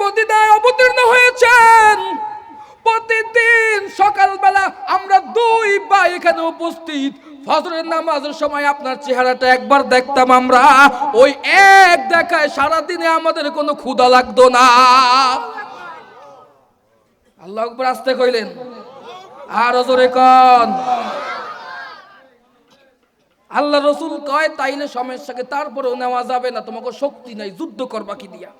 মদিনায় অবতীর্ণ হয়েছেন। প্রতিদিন সকালবেলা আমরা দুই এখানে উপস্থিত। ফজরের নামাজের সময় আপনার চেহারাটা একবার দেখতাম আমরা। ওই এক দেখায় আমাদের কোনো ক্ষুধা লাগতো না। আল্লাহ আকবার আসতে কইলেন। আর জোরে কন। আল্লাহ রসুল কয়, তাইলে সমস্যাকে তারপরেও নেওয়া যাবে না, তোমাকে শক্তি নাই, যুদ্ধ করবা কি দিয়া?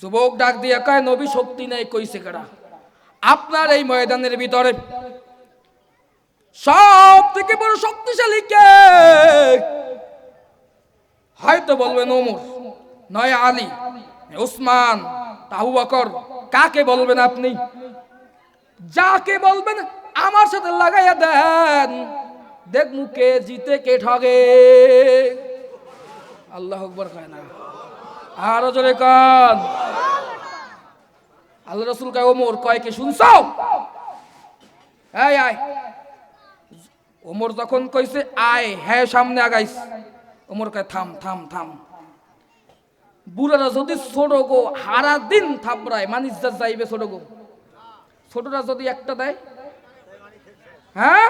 যুবক ডাক দিয়া কয়, নবী, শক্তি নাই, কইছে কেডা। আপনার এই ময়দানের ভিতরে সব থেকে বড় শক্তিশালী কে? হয়তো বলবেন ওমর, নয় আলী উসমান তাহু বকর, কাকে বলবেন আপনি? যাকে বলবেন আমার সাথে লাগাইয়া দেন। দেখ মুখে জিতে কে ঠগে। আল্লাহ আকবর কয় না। আরও জোরে কন। আল্লাহ রসুল কয়, ওমর কয় কি শুনছো এই, আয়। ওমর যখন কইছে, আয় হ্যাঁ সামনে আগাইস। ওমর কয়, থাম থাম থাম। বুড়ারা যদি ছোট গো, হারা দিন থাপড়ায় মানিস যাইবে ছোট গো। ছোটরা যদি একটা দেয় হ্যাঁ?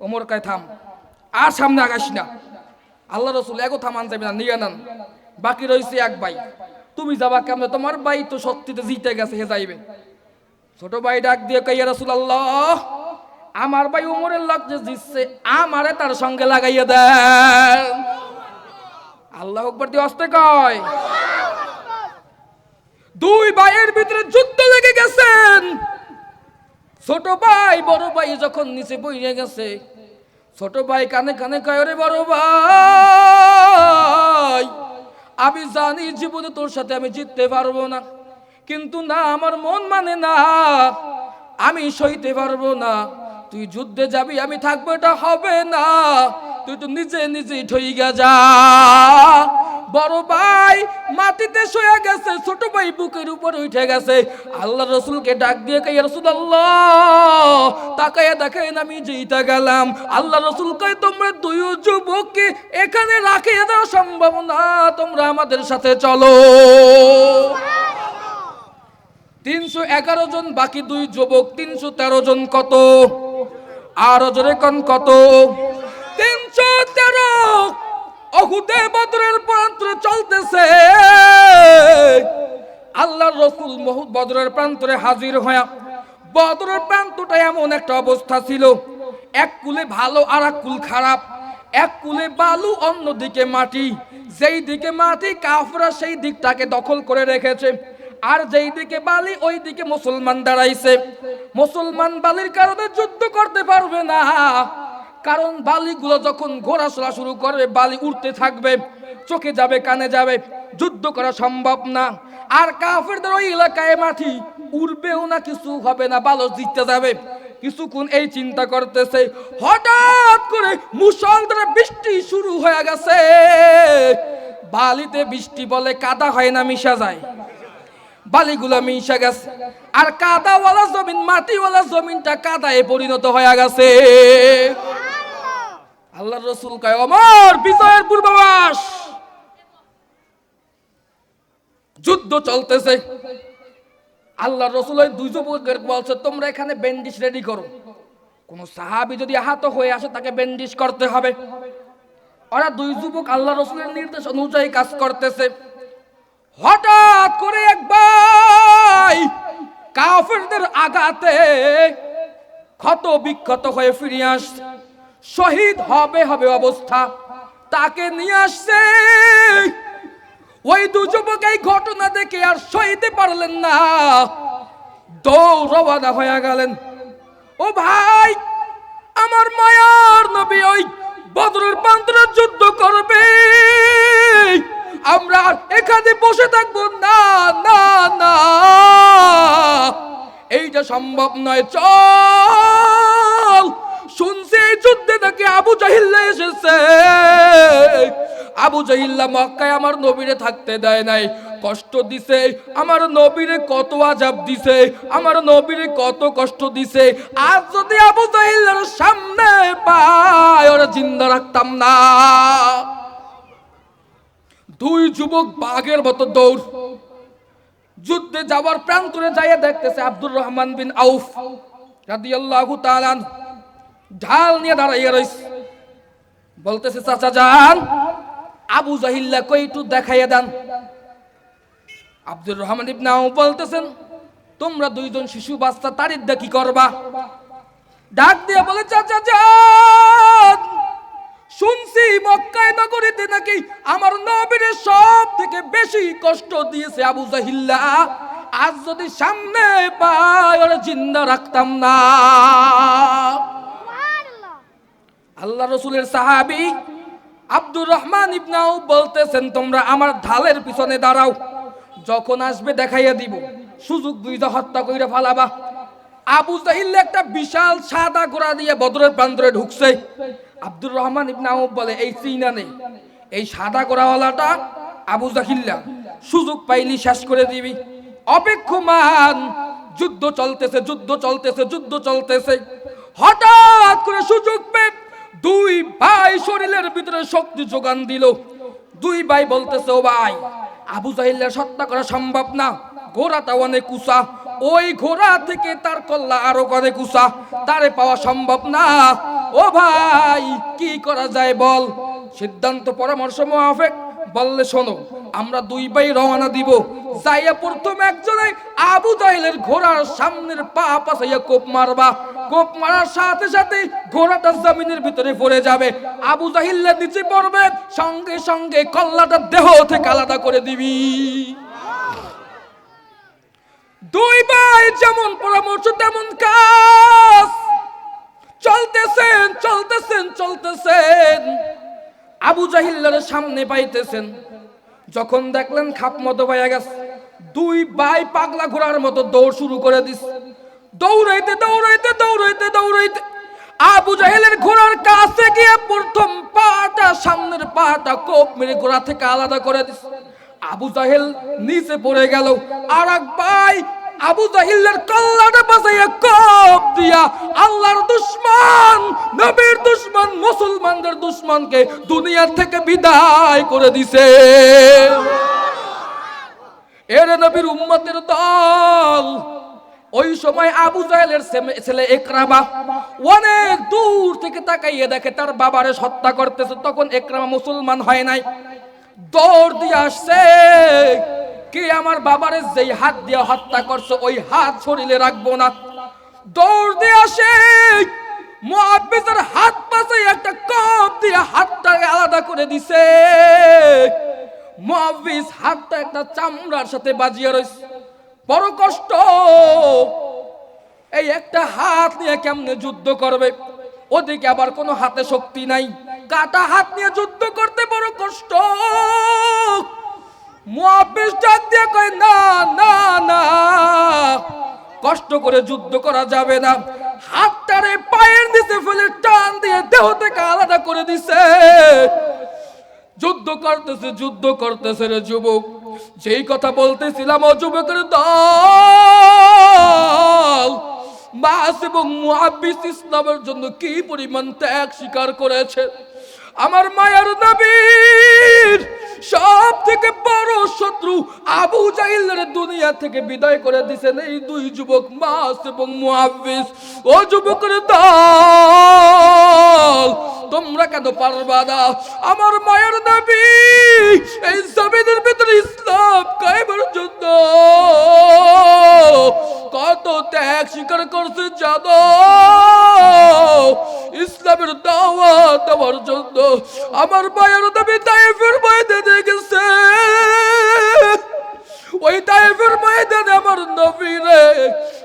ওমর কয়, থাম। আর সামনে আগাইস না। আল্লাহ রসুল এগো থামান যাবে না, নিয়ে নেন। বাকি রয়েছে এক ভাই। তুমি যাবা কেমন? তোমার ভাই তো শক্তিতে জিতে গেছে, হে যাইবে। ছোট ভাই ডাক দিয়ে কইয়া রসুল আল্লাহ আমার ভাই উমরের লাগ যে জিতছে, আমারে তার সঙ্গে লাগাইয়া দেন। আল্লাহ একবার দিয়ে আসতে কয়। দুই ভাইয়ের ভিতরে যুদ্ধ লেগে গেছেন। ছোট ভাই, বড় ভাই যখন নিচে বইয়ে গেছে, ছোট ভাই কানে কানে কয় রে বড় ভাই আমি জানি জীবনে তোর সাথে আমি জিততে পারব না। কিন্তু না, আমার মন মানে না, আমি সইতে পারব না। তুই যুদ্ধে যাবি, আমি থাকব, এটা হবে না। তুই তো নিজে নিজে ঠইগা যা। বড় ভাই মাটিতে শুয়ে গেছে, ছোট ভাই বুকের উপর উঠে গেছে। আল্লাহ রসুলকে ডাক দিয়ে কে রসুল আল্লাহ তাকাইয়া দেখেন আমি জিতে গেলাম, আল্লাহ রসুল কই তোমরা দুই যুবককে এখানে রাখিয়ে দেওয়া সম্ভব না তোমরা আমাদের সাথে চলো। তিনশো এগারো জন, বাকি দুই যুবক, তিনশো তেরো জন কত? আরও জোরে কন, কত? তিনশো তেরো। অহুদে বদরের প্রান্তরে চলতেছে। আল্লাহর রসুল বদরের প্রান্তরে হাজির হয়ে বদরের প্রান্তটা এমন একটা অবস্থা ছিল। এক কুলে ভালো আর এক কুল খারাপ। এক কুলে বালু, অন্যদিকে মাটি। যেই দিকে মাটি কাফরা সেই দিকটাকে দখল করে রেখেছে। আর যেই দিকে বালি, ওই দিকে মুসলমান দাঁড়াইছে। মুসলমান বালির কারণে যুদ্ধ করতে পারবে না। কারণ বালিগুলো যখন ঘোরাচলা শুরু করবে, বালি উঠতে থাকবে, চোখে যাবে, কানে যাবে। যুদ্ধ করা সম্ভব না। আর কাফেরদের ওই এলাকায় মাটি উড়বেও না কিছু হবে না বালো জিততে যাবে। কিছুক্ষণ এই চিন্তা করতেছে, হঠাৎ করে মুসলধারে বৃষ্টি শুরু হয়ে গেছে। বালিতে বৃষ্টি বলে কাদা হয় না, মিশা যায়। বালিগুলো মিশে গেছে। আর কাদাওয়ালা জমিন, মাটিওয়ালা জমিনটা কাদায় পরিণত হয়ে গেছে। আল্লাহ রসুল কয়, অমর বিজয়ের পূর্বাভাস। যুদ্ধ চলতেছে। আল্লাহ রসুল ওই দুই যুবকের বলছে, তোমরা এখানে ব্যান্ডিশ রেডি করো। কোন সাহাবি যদি আহত হয়ে আসে, তাকে ব্যান্ডিশ করতে হবে। ওরা দুই যুবক আল্লাহ রসুলের নির্দেশ অনুযায়ী কাজ করতেছে। হঠাৎ করে একবার কাফেরদের আঘাতে ক্ষত বিক্ষত হয়ে ফিরে আসছে। শহীদ হবে হবে অবস্থা। তাকে নিয়ে আসছে ওই দু যুবক এই ঘটনা দেখে আর সইতে পারলেন না। দৌড় রওয়ানা হয়ে গেলেন। ও ভাই, আমার মায়ার নবী ওই বদরের প্রান্তরে যুদ্ধ করবে। আমরা এখানে বসে থাকব না না না। এইটা সম্ভব নয়, চল। শুনছি এই যুদ্ধে নাকি আবু জাহিল্লা এসেছে। আবু জাহিল্লা মক্কায় আমার নবীরে থাকতে দেয় নাই। কষ্ট দিছে, আমার নবীরে কত আজাব দিছে, আমার নবীরে কত কষ্ট দিছে। আজ যদি আবু জাহিল্লার সামনে পায়, ওরা জিন্দা রাখতাম না। দুই যুবক বাঘের মতো দৌড়, যুদ্ধে যাওয়ার প্রান্তরে যাইয়া দেখতেছে আব্দুর রহমান বিন আউফ রাদিয়াল্লাহু তাআলা ঢাল নিয়ে দাঁড়াইয়া রইছে। বলতেছে, চাচা, যান। আবু জাহিল্লা কই একটু দেখাইয়া দেন। আব্দুর রহমান ইবনে আউফ বলতেছেন তোমরা দুইজন শিশু বাচ্চা তারিদ্দা কি করবা? ডাক দিয়ে বলে চাচা যান। শুনছি মক্কায় নগরীতে নাকি আমার নবীর সব থেকে বেশি কষ্ট দিয়েছে আবু জাহিল্লা। আজ যদি সামনে পায় ওরা জিন্দা রাখতাম না। আল্লাহ রসুলের সাহাবি আব্দুর রহমান ইবনাও বলতেছেন, তোমরা আমার ঢালের পিছনে দাঁড়াও, যখন আসবে দেখাইয়া দিব। সুযোগ দুইটা হত্যা কইরা ফালাবা। আবু জাহিল একটা বিশাল সাদা ঘোড়া দিয়ে বদরের প্রান্তরে ঢুকছে। আব্দুর রহমান ইবনাও বলে, এই চিনা নেই। এই সাদা ঘোড়াওয়ালাটা আবু জাহিল্লা। সুযোগ পাইলি শেষ করে দিবি। অপেক্ষমান, যুদ্ধ চলতেছে যুদ্ধ চলতেছে যুদ্ধ চলতেছে। হঠাৎ করে সুযোগ পেয়ে দুই ভাই শরীরের ভিতরে শক্তি যোগান দিল। দুই ভাই বলতেছে, ও ভাই, আবু জাহিলের হত্যা করা সম্ভব না। ঘোড়াটা অনেক উঁচা। ওই ঘোড়া থেকে তার কল্লা আরও অনেক উঁচা। তারে পাওয়া সম্ভব না। ও ভাই, কি করা যায় বল? সিদ্ধান্ত, পরামর্শ মোয়াফেক বললে শোনো, আমরা দুই ভাই রওনা দিব। যাইয়া প্রথম একজনে আবু জাহিলের ঘোড়ার সামনের পা পাশাইয়া কোপ মারবা। কোপ মারার সাথে সাথে ঘোড়াটা জমিনের ভিতরে পড়ে যাবে। আবু জাহিল্লা নিচে পড়বে, সঙ্গে সঙ্গে কল্লাটা দেহ থেকে আলাদা করে দিবি। দুই ভাই যেমন পরামর্শ, তেমন কাজ। চলতেছেন চলতেছেন চলতেছেন। আবু জাহিল্লার সামনে পাইতেছেন। যখন দেখলেন খাপ মতো পাইয়া গেছে, দুই ভাই পাগলা ঘোড়ার মতো দৌড় শুরু করে দিস দৌড়াইতে দৌড়াইতে দৌড়াইতে দৌড়াইতে আবু জাহেলের ঘোড়ার কাছে গিয়ে প্রথম পাটা, সামনের পাটা কোপ মেরে ঘোড়া থেকে আলাদা করে দিস আবু জাহেল নিচে পড়ে গেল। আর এক ভাই আবু জাহিল্লার কল্লাটা বাঁচাইয়া কোপ দিয়া আল্লাহর দুশ্মন, নবীর দুশ্মন, মুসলমানদের দুশ্মনকে দুনিয়ার থেকে বিদায় করে দিছে। এর নবীর উম্মতের দল, ওই সময় আবু জাহেলের ছেলে একরামা অনেক দূর থেকে তাকাইয়ে দেখে, তার বাবারে হত্যা করতেছে। তখন একরামা মুসলমান হয় নাই। দৌড় দিয়ে আসছে। কি আমার বাবারে যেই হাত দিয়ে হত্যা করছে, ওই হাত শরীরে রাখব না। দৌড় দিয়ে আসে মুআব্বিসের হাত পাশে একটা কপ দিয়ে হাতটাকে আলাদা করে দিছে। মুআব্বিস হাতটা একটা চামড়ার সাথে বাজিয়ে রয়েছে বড় কষ্ট। এই একটা হাত নিয়ে কেমনে যুদ্ধ করবে? ওদিকে আবার কোনো হাতে শক্তি নাই। কাটা হাত নিয়ে যুদ্ধ করতে বড় কষ্ট। না না না, কষ্ট করে যুদ্ধ করা যাবে না। হাতটারে পায়ের নিচে ফেলে টান দিয়ে দেহ থেকে আলাদা করে দিছে। যুদ্ধ করতেছে যুদ্ধ করতেছে রে যুবক। যেই কথা বলতেছিলাম, ও যুবকের দল। মাস এবং মুহাব্বিস ইসলামের জন্য কি পরিমাণ ত্যাগ স্বীকার করেছে? আমার মায়ের নবীর সব থেকে বড় শত্রু আবু জাহিলের দুনিয়া থেকে বিদায় করে দিছেন এই দুই যুবক মাস এবং মুহাব্বিস ও যুবকের দল, তোমরা কেন পারবা না? আমার মায়ের নবী এই জমিনের ভিতরে ইসলাম কায়েমের জন্য। কত ত্যাগ স্বীকার করছে যাদ ইসলামের দাওয়াত দেওয়ার জন্য আমার মায়ের নবী তাইফের ময়দানে গেছে। ওই তাইফের ময়দানে আমার নবী রে।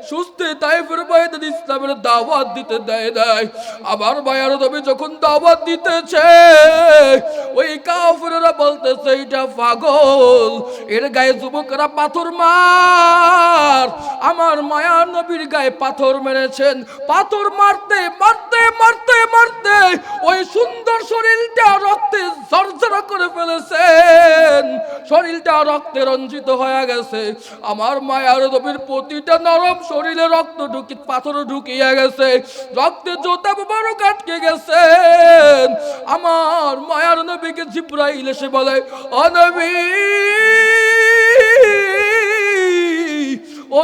সুস্থ তাইফের ময়দানে ইসলামের দাওয়াত দিতে দেয় নাই। আমার মায়ের নবী যখন দাওয়াত দিতেছে, ওই কাফেররা বলতেছে, এটা পাগল। এর গায়ে যুবকরা পাথর মার। আমার মায়ার নবীর গায়ে পাথর মেরেছেন। পাথর মারতে মারতে মারতে মারতে ওই সুন্দর শরীরটা রক্তে ঝরঝরা করে ফেলেছেন। শরীরটা রক্তে রঞ্জিত হয়ে গেছে। আমার মায়ার নবীর প্রতিটা নরম শরীরে রক্ত ঢুকি, পাথর ঢুকিয়ে গেছে। রক্তে জোতা বড় কাটকে গেছে। আমার মায়ার নবীকে জিব্রাইল এসে বলে অনবী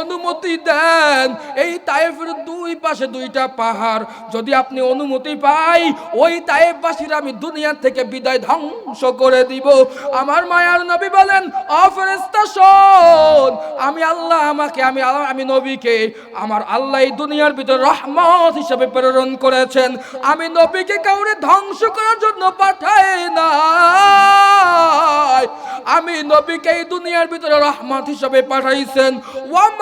অনুমতি দেন। এই তায়েফের দুই পাশে দুইটা পাহাড়। যদি আপনি অনুমতি পাই, ওই তায়েফবাসীর আমি দুনিয়া থেকে বিদায় ধ্বংস করে দিব। আমার মায়ার নবী বলেন অফেরেস্তা শোন, আমি আল্লাহ আমাকে, আমি আমি নবীকে, আমার আল্লাহ এই দুনিয়ার ভিতর রহমত হিসেবে প্রেরণ করেছেন। আমি নবীকে কাউরে ধ্বংস করার জন্য পাঠাই না আমি নবীকে এই দুনিয়ার ভিতরে রহমত হিসেবে পাঠাইছেন। ওয়ামা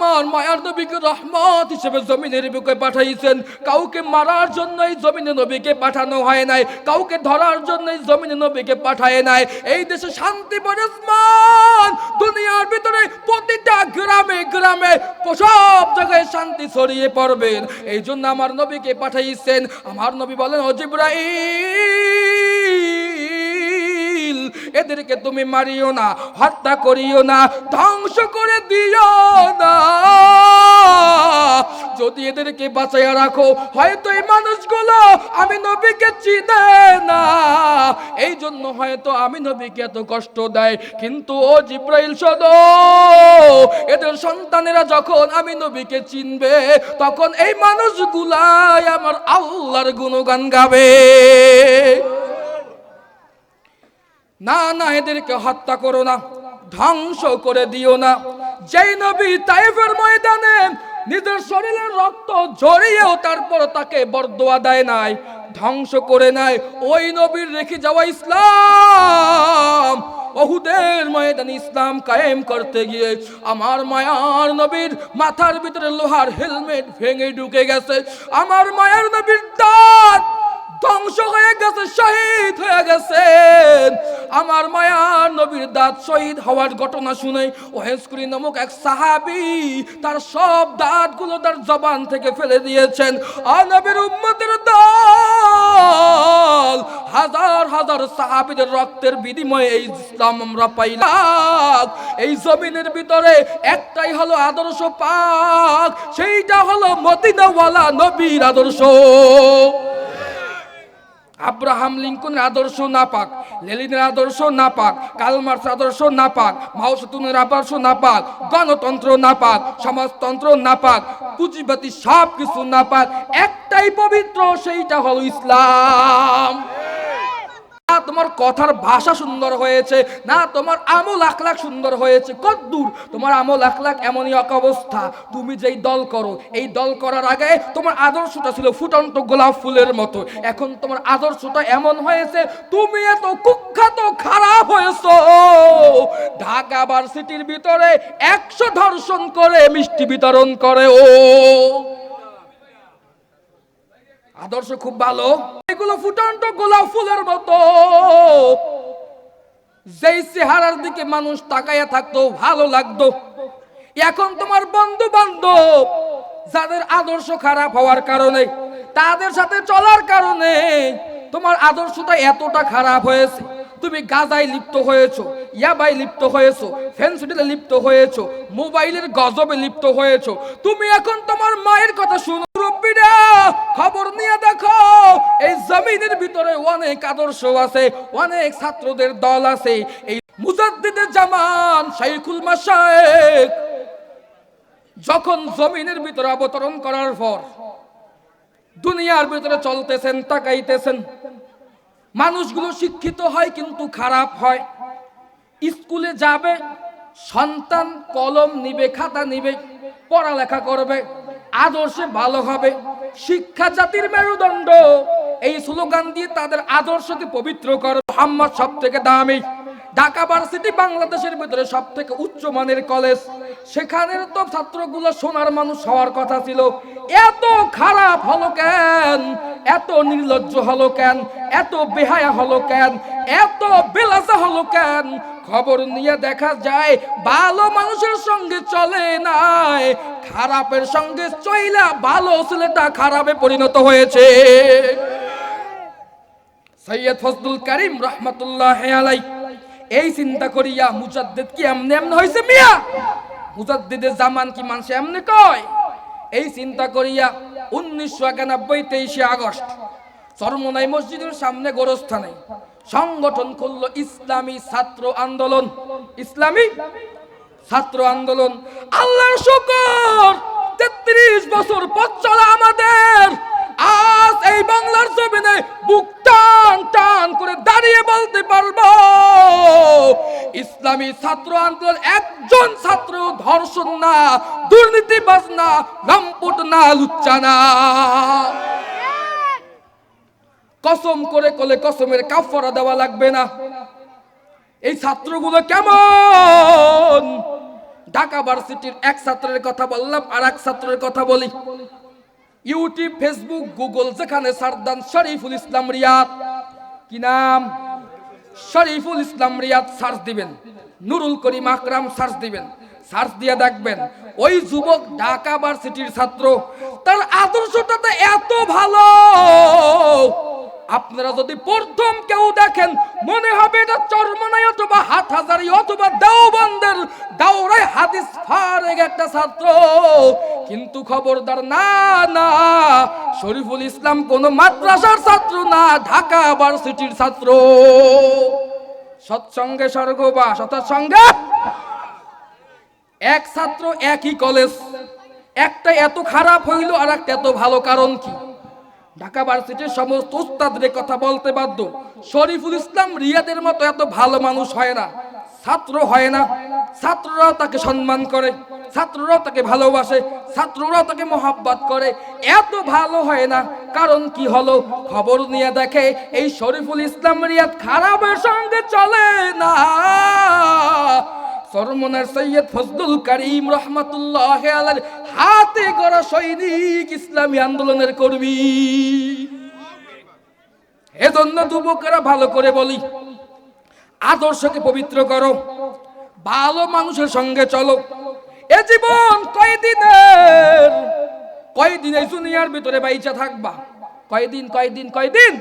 আমার মায়ার নবীকে রহমত হিসেবে জমিনের বুকে পাঠাইছেন। কাউকে মারার জন্য এই জমিনে নবীকে পাঠানো হয় নাই। কাউকে ধরার জন্য এই জমিনে নবীকে পাঠায় নাই। এই দেশে শান্তি পরস্মান দুনিয়ার ভিতরে প্রতিটা গ্রামে গ্রামে সব জায়গায় শান্তি ছড়িয়ে পড়বেন এই জন্য আমার নবীকে পাঠাইছেন। আমার নবী বলেন অজিব্রাইল এদেরকে তুমি মারিও না, হত্যা করিও না, ধ্বংস করে দিও না। যদি এদেরকে বাঁচাইয়া রাখো, হয়তো এই মানুষগুলো আমি নবীকে চিনে না। এই জন্য হয়তো আমি নবীকে এত কষ্ট দেয়। কিন্তু ও জিব্রাইল সদ এদের সন্তানেরা যখন আমি নবীকে চিনবে, তখন এই মানুষগুলাই আমার আল্লাহর গুণগান গাবে। না না, এদেরকে হত্যা করো না, ধ্বংস করে দিও না। যেই নবী তাইফের ময়দানে নিজের শরীরের রক্ত ঝরিয়েও তারপর তাকে বরদোয়া দেয় নাই, ধ্বংস করে নাই। ওই নবীর রেখে যাওয়া ইসলাম অহুদের ময়দানে ইসলাম কায়েম করতে গিয়ে আমার মায়ার নবীর মাথার ভিতরে লোহার হেলমেট ভেঙে ঢুকে গেছে। আমার মায়ার নবীর দাঁত ধ্বংস হয়ে গেছে, শহীদ হয়ে গেছেন আমার মায়ার নবীর দাঁত শহীদ হওয়ার ঘটনা শুনে ওহেসকুরি নামক এক সাহাবি তার সব দাঁতগুলো তার জবান থেকে ফেলে দিয়েছেন। আর নবীর উম্মতের দল! হাজার হাজার সাহাবিদের রক্তের বিনিময়ে এই ইসলাম আমরা পাইলাম। এই জমিনের ভিতরে একটাই হলো আদর্শ পাক, সেইটা হলো মদিনাওয়ালা নবীর আদর্শ। আব্রাহাম লিঙ্কনের আদর্শ না পাক লেলিনের আদর্শ না পাক কালমার্স আদর্শ না পাক মাওসেতুনের আদর্শ না পাক গণতন্ত্র না পাক সমাজতন্ত্র না পাক পুঁজিবাতি সব কিছু না পাক একটাই পবিত্র, সেইটা হল ইসলাম। না তোমার কথার ভাষা সুন্দর হয়েছে, না তোমার আমল আখলাক সুন্দর হয়েছে, কদ্দূর। তোমার আমল আখলাক এমনই এক অবস্থা। তুমি যেই দল করো, এই দল করার আগে তোমার আদর্শটা ছিল ফুটন্ত গোলাপ ফুলের মতো। এখন তোমার আদর্শটা এমন হয়েছে, তুমি এত কুখ্যাত, খারাপ হয়েছো। ঢাকা ভার্সিটির ভিতরে একশো ধর্ষণ করে মিষ্টি বিতরণ করে ও। আদর্শ খুব ভালো। এগুলো ফুটন্ত গোলাপ ফুলের মতো। যেই চেহারার দিকে মানুষ তাকাইয়া থাকতো, ভালো লাগতো। এখন তোমার বন্ধু বান্ধব যাদের আদর্শ খারাপ হওয়ার কারণে, তাদের সাথে চলার কারণে তোমার আদর্শটা এতটা খারাপ হয়েছে। তুমি গাজায় লিপ্ত হয়েছো ইয়াবাই লিপ্ত হয়েছো, ফেন্সিডিলে লিপ্ত হয়েছো, মোবাইলের গজবে লিপ্ত হয়েছো। তুমি এখন তোমার মায়ের কথা শুনো মুরব্বীরা খবর নিয়ে দেখো এই জমিনের ভিতরে অনেক আদর্শ আছে, অনেক ছাত্রদের দল আছে। এই মুজাদ্দিদের জামান শাইখুল মাসায়েক যখন জমিনের ভিতরে অবতরণ করার পর দুনিয়ার ভিতরে চলতেছেন, তাকাইতেছেন, মানুষগুলো শিক্ষিত হয় কিন্তু খারাপ হয়। স্কুলে যাবে, সন্তান কলম নিবে, খাতা নিবে পড়ালেখা করবে, আদর্শে ভালো হবে, শিক্ষা জাতির মেরুদণ্ড, এই স্লোগান দিয়ে তাদের আদর্শকে পবিত্র করবে মোহাম্মদ সব থেকে দামি। ঢাকা ভার্সিটি বাংলাদেশের ভিতরে সব থেকে উচ্চ মানের কলেজ। সেখানের তো ছাত্রগুলো সোনার মানুষ হওয়ার কথা ছিল। এত খারাপ হলো কেন? এত নির্লজ্জ হলো কেন? এত বেহায়া হলো কেন? এত বেলাসা হলো কেন? খবর নিয়ে দেখা যায়, ভালো মানুষের সঙ্গে চলে নাই। খারাপের সঙ্গে চইলা ভালো ছেলেটা খারাপে পরিণত হয়েছে। সৈয়দ ফজলুল করিম রহমতুল্লাহ আলাই এই চিন্তা করিয়া মুজাদ্দিদ কি এমনি এমনি হয়েছে মিয়া? মুজাদ্দিদের জামান কি মানুষ এমনি কয়? এই চিন্তা করিয়া উনিশশো একানব্বই তেইশে আগস্ট চরমনাই মসজিদের সামনে গোরস্থানে সংগঠন করল ইসলামী ছাত্র আন্দোলন। ইসলামী ছাত্র আন্দোলন। আল্লাহর শুকর, তেত্রিশ বছর পথ চলা আমাদের। আজ এই বাংলার জমিনে বুক টান টান করে দাঁড়িয়ে বলতে পারব, ইসলামী ছাত্র আন্দোলন একজন ছাত্র ধর্ষণ না দুর্নীতিবাজ না লম্পট না, লুচ্চা না। কসম করে কলে কসমের কাফারা দেওয়া লাগবে না। এই ছাত্রগুলো কেমন? ঢাকা ভার্সিটির এক ছাত্রের কথা বললাম আর এক ছাত্রের কথা বলি। ইউটিউব, ফেসবুক, গুগল, যেখানে সারদান শরীফুল ইসলাম রিয়াদ। কি নাম? শরীফুল ইসলাম রিয়াদ সার্চ দিবেন। নুরুল করিম আকরাম সার্চ দিবেন। সার্চ দিয়ে দেখবেন, ওই যুবক ঢাকা ভার্সিটির ছাত্র, তার আদর্শটা তো এত ভালো। আপনারা যদি প্রথম কেউ দেখেন, মনে হবে এটা চরমনাই অথবা হাত হাজারি অথবা দেওবন্দের দাওরাই হাদিস ফারেক একটা ছাত্র। কিন্তু খবরদার না না। শরীফুল ইসলাম কোন মাদ্রাসার ছাত্র না, ঢাকা ভার্সিটির ছাত্র। সৎসঙ্গে স্বর্গ বা স্বর্গবাস সৎসঙ্গে এক ছাত্র, একই কলেজ। একটা এত খারাপ হইল আর একটা এত ভালো কারণ কি? ঢাকা ভার্সিটির সমস্ত উস্তাদের কথা বলতে বাধ্য। শরীফুল ইসলাম রিয়াদের মতো এত ভালো মানুষ হয় না। ছাত্র হয় না। ছাত্ররাও তাকে সম্মান করে ছাত্ররাও তাকে ভালোবাসে ছাত্ররাও তাকে মহাব্বত করে। এত ভালো হয় না। কারণ কি হলো? খবর নিয়ে দেখে এই শরীফুল ইসলাম রিয়াদ খারাপের সঙ্গে চলে না। সরমনার সৈয়দ ফজলুল করিম রহমতুল্লাহ হাতে গড়া সৈনিক ইসলামী আন্দোলনের কর্মী। এজন্য যুবকেরা ভালো করে বলি আদর্শকে পবিত্র করো। ভালো মানুষের সঙ্গে চলো। এ জীবন কয়দিনের? কয়দিন এই দুনিয়ার ভিতরে বাইচা থাকবা? কয়দিন কয়দিন কয়দিন?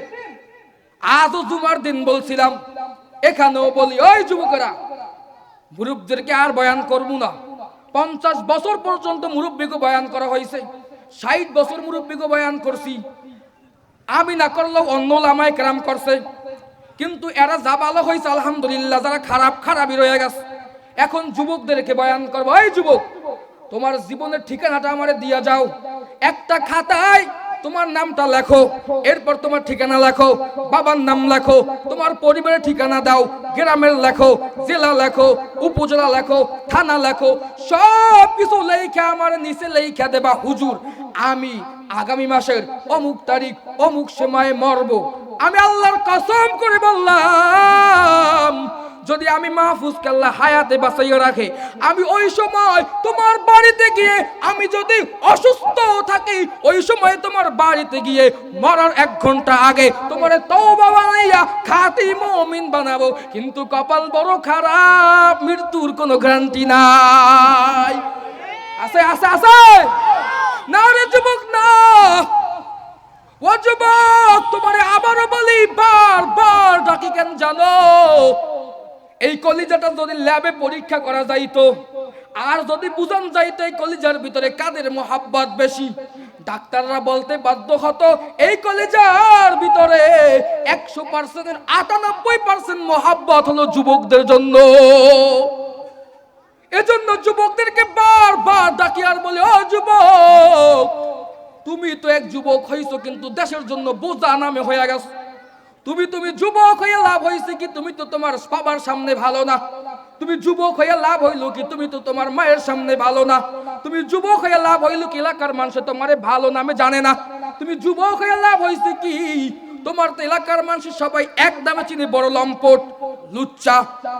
আজও জুমার দিন বলছিলাম। এখানেও বলি, ওই যুবকেরা, মুরব্বীদেরকে আর বয়ান করব না। পঞ্চাশ বছর পর্যন্ত মুরব্বীকে বয়ান করা হয়েছে। ষাট বছর মুরব্বীকে বয়ান করছি। আমি না করলেও অন্য লামায় কেরাম করছে। কিন্তু এরা যা ভালো হয়েছে, আলহামদুলিল্লাহ, যারা খারাপ, খারাপই রয়ে গেছে। এখন যুবকদেরকে বয়ান করব, এই যুবক, তোমার জীবনের ঠিকানাটা আমার দিয়া যাও। একটা খাতায় তোমার নামটা লেখো, এরপর তোমার ঠিকানা লেখো, বাবার নাম লেখো, তোমার পরিবারের ঠিকানা দাও, গ্রামের লেখো, জেলা লেখো, উপজেলা লেখো, থানা লেখো সব কিছু লেখা আমার নিচে লেখা দেবা, হুজুর। আমি আগামী মাসের অমুক তারিখ, অমুক সময়ে মরব। আমি আল্লাহর কসম করে বললাম যদি আমি মাহফুজ কাল্লা হায়াতে বাঁচাইয়া রাখে, আমি ওই সময় তোমার বাড়িতে গিয়ে, আমি যদি অসুস্থ থাকি, ওই সময় তোমার বাড়িতে গিয়ে মরার এক ঘণ্টা আগে তোমার তওবা বানাইয়া খাতি মুমিন বানাবো। কিন্তু কপাল বড় খারাপ, মৃত্যুর কোনো গ্যারান্টি নাই। আছে আছে আছে? না রে যুবক, না। ও যুবক, তোমারে আবারও বলি বার বার ডাকি কেন জানো? এই কলিজাটা যদি ল্যাবে পরীক্ষা করা যাইতো, আর যদি বুঝান যাইতো এই কলিজার ভিতরে কাদের মোহাব্বত বেশি? ডাক্তাররা বলতে বাধ্য হতো, এই কলেজার ভিতরে একশো পার্সেন্টের আটানব্বই পার্সেন্ট মোহাব্বত হলো যুবকদের জন্য। এজন্য যুবকদেরকে বারবার ডাকি আর বলে, ও যুবক, তুমি তো এক যুবক হইছো, কিন্তু দেশের জন্য বোঝা নামে হয়ে গেছো। তুমি তুমি যুবক হয়ে লাভ হয়েছে কি? তুমি তো তোমার বাবার সামনে ভালো না। তুমি যুবক হয়ে লাভ হইল কি? তুমি তো তোমার মায়ের সামনে ভালো না। তুমি যুবক হয়ে লাভ হইল কি? এলাকার মানুষ তোমারে ভালো নামে জানে না। তুমি যুবক হয়ে লাভ হয়েছে কি? তোমার তো এলাকার মানুষ সবাই এক দামে চিনি, বড় লম্পট, লুচ্চা,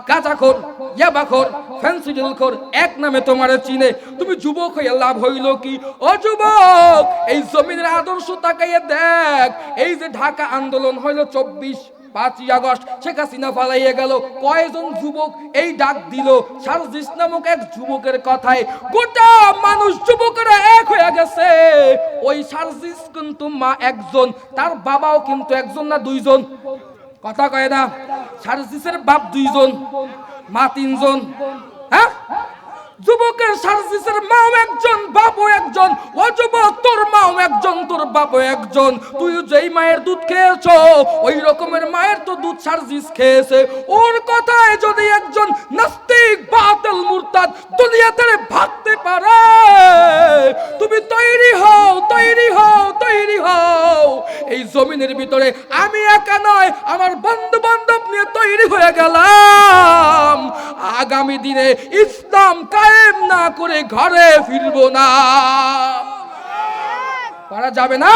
কাঁচাখোর, ইয়াবাখোর, ফ্যান্সি ডিলখোর এক নামে তোমারে চিনে। তুমি যুবক হয়ে লাভ হইল কি? ও যুবক, এই জমিনের আদর্শ তাকাইয়া দেখ। এই যে ঢাকা আন্দোলন হইল চব্বিশ পাঁচই আগস্ট শেখ হাসিনা পালাইয়ে গেল। কয়জন যুবক এই ডাক দিল? সারজিস নামক এক যুবকের কথায় গোটা মানুষ যুবকেরা এক হয়ে গেছে। ওই সারজিস কিন্তু মা একজন, তার বাবাও কিন্তু একজন না দুইজন? কথা কয় না, সার্জিসের বাপ দুইজন, মা তিনজন। হ্যাঁ? যুবকের সার্জিসের মাও একজন, বাপও একজন, ও যুবক, তোর মাও একজন, তোর বাপও একজন। তুই যেই মায়ের দুধ খেয়েছো, ওই রকমের মায়ের তো দুধ সার্জিস খেয়েছে। ওর কথায় যদি একজন নাস্তিক, বাতিল, মুরতাদ দুনিয়াতে ভাবতে পারে, তুমি তৈরি হও তৈরি হও তৈরি হও। এই জমিনের ভিতরে আমি একা নয়, আমার বন্ধু বান্ধব নিয়ে তৈরি হয়ে গেলাম। আগামী দিনে ইসলাম কায়েম না করে ঘরে ফিরবো না। পারা যাবে না?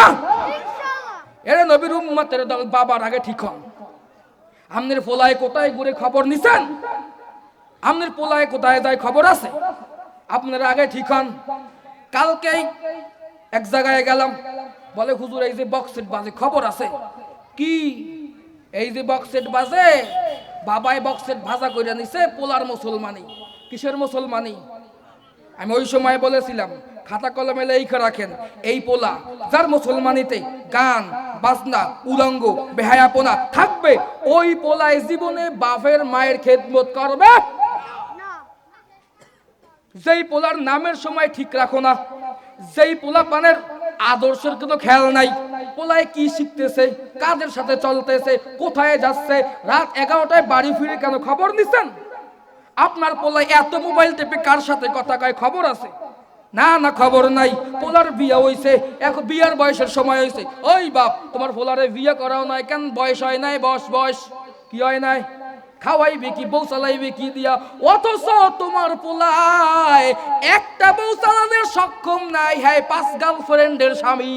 এরে নবীর উম্মতের দল বাবার আগে ঠিক হন। আমনের পোলায় কোথায় ঘুরে খবর নিছেন? আমনের পোলায় কোথায় যায় খবর আছে? আপনারা আগে ঠিক হন। কালকেই এক জায়গায় গেলাম। বলে হুজুর এই যে বক্সেট বাজে খবর আছে? কি? এই যে বক্সেট বাজে বাবাই বক্সেট ভাজা করে নিছে পোলার মুসলমানি। কিসের মুসলমানি? আমি ওই সময় বলেছিলাম, খাতা কলমে লেখা রাখেন, এই পোলা যার মুসলমানিতে গান, বাজনা, উলঙ্গ, বেহায়াপনা থাকবে, ওই পোলায় জীবনে বাপের মায়ের খেদমত করবে? যেই পোলার নামের সময় ঠিক রাখো না, যেই পোলা পানের আদর্শের কোনো খেয়াল নাই, পোলায় কি শিখতেছে, কাদের সাথে চলতেছে, কোথায় যাচ্ছে, রাত এগারোটায় বাড়ি ফিরে কেন খবর নিচ্ছেন আপনার পোলায় এত মোবাইল টেপে কার সাথে কথা কয়? খবর আছে? না না খবর নাই। পোলার বিয়ে হইছে। এখন বিয়ার বয়সের সময় হইছে। ওই বাপ তোমার পোলারে বিয়ে করাও নাই কেন? বয়স হয় নাই বয়স বয়স। কি হয় নাই? খাওয়াইবে কি বউ চালাইবে কি দিয়া? অথচ তোমার পোলায় একটা বউ চালানোর সক্ষম নাই। হ্যাঁ পাঁচ গার্লফ্রেন্ডের স্বামী।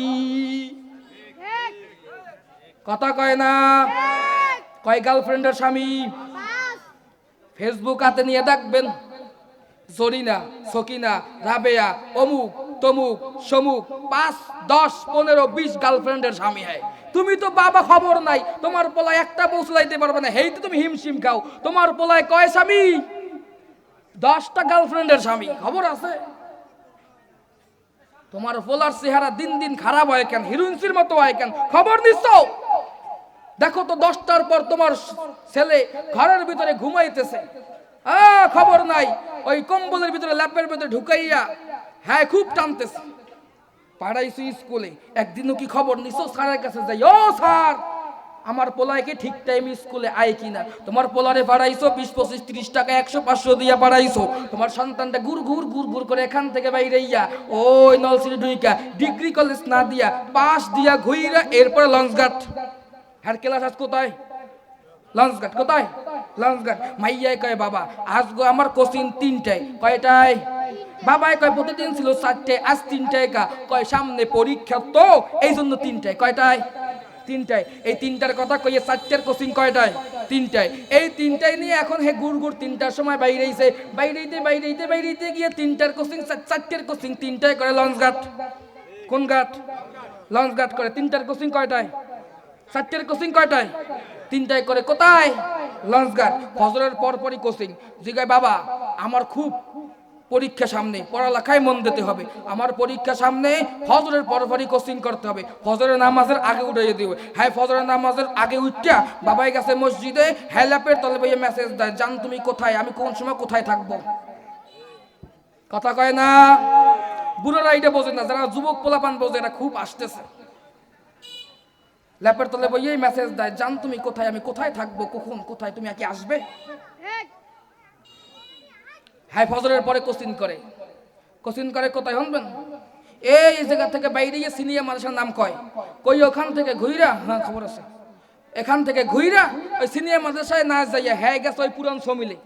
কথা কয় না? কয় গার্লফ্রেন্ডের স্বামী? ফেসবুক হাতে নিয়ে দেখবেন। জরিনা, সকিনা, রাবেয়া, অমুক, তমুক, সমুক, পাঁচ, দশ, পনেরো, বিশ গার্লফ্রেন্ডের স্বামী হয়। তুমি তো বাবা খবর নাই, তোমার পোলায় একটা পৌঁছলাইতে পারবে না, হেই তো তুমি হিমশিম খাও। তোমার পোলায় কয় স্বামী? দশটা গার্লফ্রেন্ডের স্বামী, খবর আছে? তোমার পোলার চেহারা দিন দিন খারাপ হয় কেন? হিরোইন্সির মতো হয় কেন? খবর নিচ্ছ? দেখো তো দশটার পর তোমার ছেলে ঘরের ভিতরে ঘুমাইতেছে। আ, খবর নাই। ওই কম্বলের ভিতরে, ল্যাপের ভিতরে ঢুকাইয়া হ্যাঁ খুব টানতেছে। পাড়াইছো স্কুলে, একদিনও কি খবর নিছো স্যারের কাছে যাই? ও, স্যার! আমার পোলায়কে ঠিক টাইম স্কুলে আয় কিনা? তোমার পোলারে পাড়াইছো, বিশ, পঁচিশ, ত্রিশ টাকা, একশো, পাঁচশো দিয়া পাড়াইছো। তোমার সন্তানটা ঘুর ঘুর ঘুর ঘুর করে এখান থেকে বাইরে ইয়া ওই নলসিটি ঢুইকা, ডিগ্রি কলেজ না দিয়া, পাশ দিয়া ঘুইরা এরপরে লঞ্চঘাট। হ্যার ক্লাস আজ কোথায়? লঞ্চঘাট কোথায়? লঞ্চঘাট। মাইয়াই কয়, বাবা, আজ গো আমার কোচিং তিনটায়। কয়টায়? বাবাই কয়, প্রতিদিন ছিল চারটে, আজ তিনটায় কা কয়, সামনে পরীক্ষা তো এই জন্য তিনটায়। কয়টায়? তিনটায়। এই তিনটার কথা কইয়ে চারটের কোচিং কয়টায়? তিনটায়। এই তিনটায় নিয়ে এখন হে গুড় গুড় তিনটার সময় বাইরেইছে। বাইরেইতে বাইরেইতে বাইরেইতে গিয়ে তিনটার কোচিং চারটের কোচিং তিনটায় করে লঞ্চঘাট। কোন ঘাট? লঞ্চঘাট করে। তিনটার কোচিং কয়টায়? চারটের কোচিং কয়টায়? তিনটায় করে কোথায়? লঞ্চঘাট। ফজরের পরপরই কোচিং জিগায় বাবা, আমার খুব পরীক্ষা সামনে, পড়ালেখায় মন দিতে হবে। আমার পরীক্ষা সামনে ফজরের পরপরই কোচিং করতে হবে। ফজরের নামাজের আগে উঠে দিবে হ্যাঁ ফজরের নামাজের আগে উঠটা বাবাই গেছে মসজিদে হ্যালাপের তলে বইয়ে মেসেজ দেয়, জান তুমি কোথায়? আমি কোন সময় কোথায় থাকব? কথা কয় না? বুড়োরা এটা বোঝে না। যারা যুবক পোলাপান বোঝে, এটা খুব আসতেছে। ল্যাপের তলে বইয়েই মেসেজ দেয়, জান তুমি কোথায়? আমি কোথায় থাকব? কখন? কোথায়? তুমি কি আসবে? হ্যাঁ ফজরের পরে কোচিং করে। কোচিং করে কোথায় হনবেন? এই জায়গা থেকে বাইরে গিয়ে সিনিয়র মানুষের নাম কয়। কই ওখান থেকে? ঘুইরা? হ্যাঁ খবর আছে। এখান থেকে ঘুইরা ওই সিনিয়র মাদ্রাসায় না যাইয়া হ্যাঁ গেছে ওই পুরান সমিলে।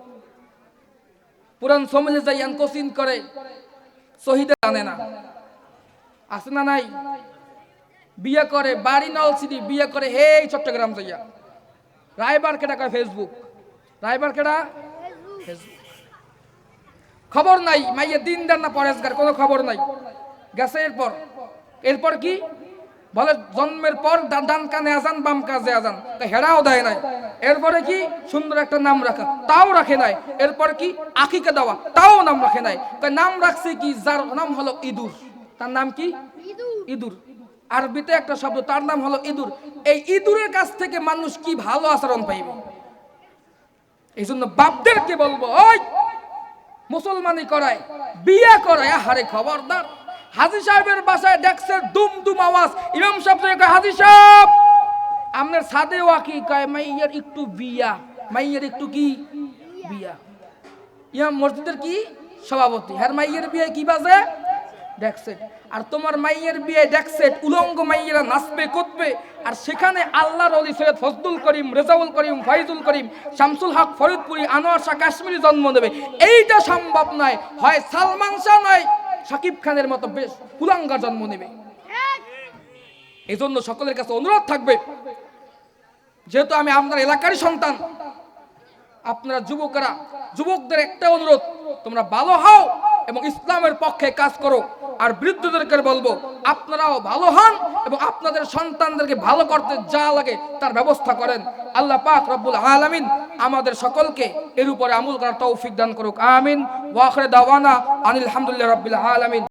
পুরান সমিলে যাইয়ান কোচিং করে। শহীদে জানে না। আছে না নাই? বিয়ে করে বাড়ি নলসিটি বিয়ে করে হে চট্টগ্রাম যাইয়া। রায়বার কেটা কয় ফেসবুক রায়বার কেটা ফেসবুক খবর নাই মাইয়ে দিন দেন না পরেশগার কোনো খবর নাই। গেছে এরপর। এরপর কি? বলে জন্মের পর ডান কানে আজান বাম কাজে আজান। তা হেরাও দেয় নাই। এরপরে কি? সুন্দর একটা নাম রাখা। তাও রাখে নাই। এরপর কি? আখিকে দেওয়া। তাও নাম রাখে নাই। নাম রাখছে কি? যার নাম হলো ইঁদুর। তার নাম কি? ইঁদুর। আরবিতে একটা শব্দ, তার নাম হলো ইঁদুর। এই ইঁদুরের কাছ থেকে মানুষ কি ভালো আচরণ পাইবে? এই জন্য বাপদেরকে বলব, ওই মুসলমানি করায়, বিয়ে করায় হারে খবরদার। হাজি সাহেবের বাসায় ডেক্সের দুম দুম আওয়াজ। ইমাম সাহেব হাজি সাহেব, আপনার সাদে ওয়াকি কয়, মাইয়ের একটু বিয়া, মাইয়ের একটু কি বিয়া? ইমাম মসজিদের কি সভাপতি? হ্যাঁ মাইয়ের বিয়ে কি বাজে? ডেক্সেট আর তোমার মাইয়ের বিয়ে ডেক্সেট উলঙ্গ মাইয়েরা নাচবে, কুদবে। আর সেখানে আল্লাহর অলি সৈয়দ ফজদুল করিম, রেজাউল করিম, ফাইজুল করিম, শামসুল হক, ফরিদপুরি, আনোয়ার শাহ কাশ্মীরি জন্ম দেবে এইটা সম্ভব নয়। হয় সালমান শাহ নয় সাকিব খানের মতো বেশ কুলাঙ্গার জন্ম নেবে। এই জন্য সকলের কাছে অনুরোধ থাকবে, যেহেতু আমি আপনার এলাকারই সন্তান, আপনারা যুবকরা, যুবকদের একটা অনুরোধ, তোমরা ভালো হও এবং ইসলামের পক্ষে কাজ করো। আর বৃদ্ধদেরকে বলব, আপনারাও ভালো হন এবং আপনাদের সন্তানদেরকে ভালো করতে যা লাগে তার ব্যবস্থা করেন। আল্লাহ পাক রব্বুল আলামিন আমাদের সকলকে এর উপরে আমল করার তৌফিক দান করুক। আমিন। ওয়াখরে দাওয়ানা আনিল হামদুলিল্লাহ রব্বুল আলামিন।